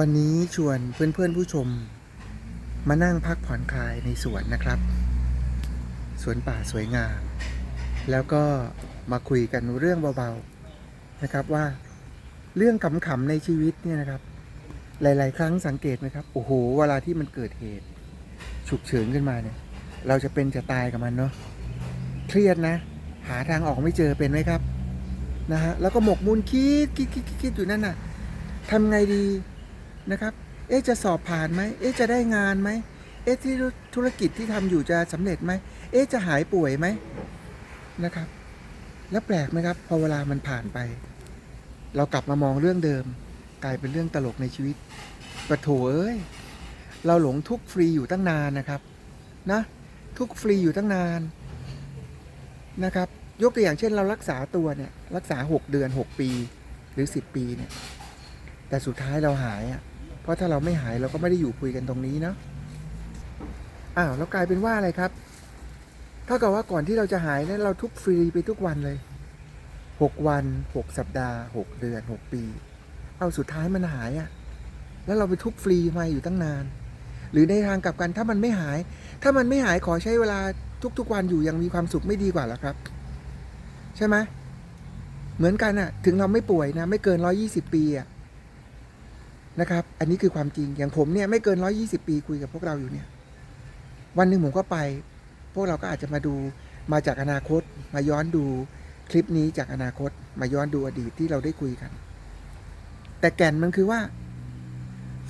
วันนี้ชวนเพื่อนๆผู้ชม มานั่งพักผ่อนคลายในสวนนะครับ สวนป่าสวยงาม แล้วก็มาคุยกันเรื่องเบาๆนะครับว่าเรื่องขำๆในชีวิตเนี่ยนะครับ หลาย ๆ ครั้งสังเกตไหมครับโอ้โหเวลาที่มันเกิดเหตุฉุกเฉินขึ้นมาเนี่ย เราจะเป็นจะตายกับมันเนาะเครียดนะ หาทางออกไม่เจอเป็นไหมครับนะฮะแล้วก็หมกมุ่นคิดคิดคิดคิดคิดอยู่นั่นน่ะทำไงดี นะครับ เอ๊ะจะสอบผ่านไหมเอ๊ะจะได้งานไหมเอ๊ะที่ธุรกิจที่ทำอยู่จะสำเร็จไหมเอ๊ะจะหายป่วยไหมนะครับ แล้วแปลกไหมครับ พอเวลามันผ่านไป เรากลับมามองเรื่องเดิม กลายเป็นเรื่องตลกในชีวิตปะโถเอ้ยเราหลงทุกฟรีอยู่ตั้งนานนะครับนะทุกฟรีอยู่ตั้งนานนะครับ ยกตัวอย่างเช่นเรารักษาตัวเนี่ยรักษา 6 เดือน 6 ปีหรือ 10 ปีเนี่ยแต่สุดท้ายเราหายอะ เพราะถ้าเราไม่หายเราก็ไม่ได้อยู่คุยกันตรงนี้เนาะอ้าวแล้วกลายเป็นว่าอะไรครับเท่ากับว่าก่อนที่เราจะหายนั้นเราทุกฟรีไปทุกวันเลย6วัน6สัปดาห์6เดือน6ปี เอาสุดท้ายมันหายอะ แล้วเราไปทุกฟรีมาอยู่ตั้งนาน หรือในทางกลับกันถ้ามันไม่หาย ถ้ามันไม่หายขอใช้เวลาทุกๆวันอยู่ยังมีความสุขไม่ดีกว่าหรอครับ ใช่ไหมเหมือนกันอะถึงเราไม่ป่วยนะ ไม่เกินร้อยี่สิบปีอะ นะครับ อันนี้คือความจริง อย่างผมเนี่ยไม่เกินร้อยี่สิบปีคุยกับพวกเราอยู่เนี่ย วันหนึ่งผมก็ไป พวกเราก็อาจจะมาดูมาจากอนาคต มาย้อนดูคลิปนี้จากอนาคต มาย้อนดูอดีตที่เราได้คุยกัน แต่แก่นมันคือว่า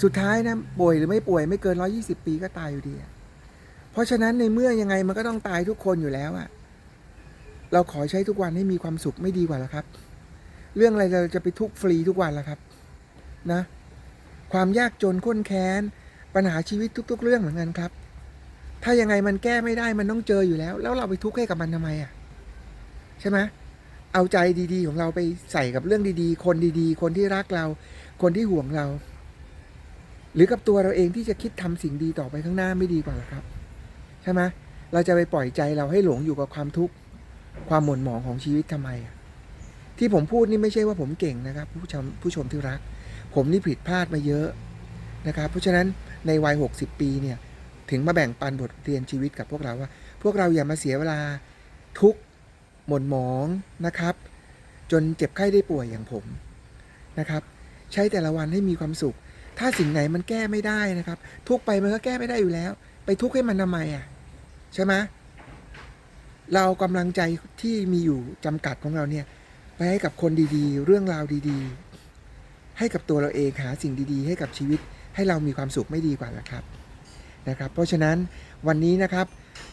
สุดท้ายนะป่วยหรือไม่ป่วยไม่เกินร้อยี่สิบปีก็ตายอยู่ดี เพราะฉะนั้นในเมื่อยังไงมันก็ต้องตายทุกคนอยู่แล้วอะเราขอใช้ทุกวันให้มีความสุขไม่ดีกว่าหรอครับ เรื่องอะไรเราจะไปทุกฟรีทุกวันล่ะครับ นะ ความยากจนข้นแค้น ปัญหาชีวิตทุก ๆ เรื่องเหมือนกันครับ ถ้ายังไงมันแก้ไม่ได้มันต้องเจออยู่แล้ว แล้วเราไปทุกข์ให้กับมันทำไมอะใช่ไหมเอาใจดีๆ ของเราไปใส่กับเรื่องดีๆ คนดีๆ คนที่รักเรา คนที่ห่วงเรา หรือกับตัวเราเองที่จะคิดทำสิ่งดีต่อไปข้างหน้าไม่ดีกว่าหรอครับ ใช่ไหมเราจะไปปล่อยใจเราให้หลงอยู่กับความทุกข์ความหม่นหมองของชีวิตทำไมอะที่ผมพูดนี่ไม่ใช่ว่าผมเก่งนะครับ ผู้ชมผู้ชมที่รัก ผมนี่ผิดพลาดมาเยอะนะครับ เพราะฉะนั้นในวัย 60 ปีเนี่ยถึงมาแบ่งปันบทเรียนชีวิตกับพวกเราว่า พวกเราอย่ามาเสียเวลาทุกข์หม่นหมองนะครับ จนเจ็บไข้ได้ป่วยอย่างผมนะครับ ใช้แต่ละวันให้มีความสุข ถ้าสิ่งไหนมันแก้ไม่ได้นะครับ ทุกไปมันก็แก้ไม่ได้อยู่แล้ว ไปทุกข์ให้มันทำไมอะใช่ไหมเราเอากำลังใจที่มีอยู่จำกัดของเราเนี่ยไปให้กับคนดีๆ เรื่องราวดีๆ ให้กับตัวเราเองหาสิ่งดีๆ ให้กับชีวิตให้เรามีความสุขไม่ดีกว่าหรอครับนะครับ เพราะฉะนั้นวันนี้นะครับ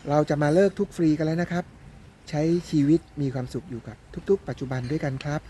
เราจะมาเลิกทุกฟรีกันแล้วนะครับ ใช้ชีวิตมีความสุขอยู่กับทุก ๆ ปัจจุบันด้วยกันครับ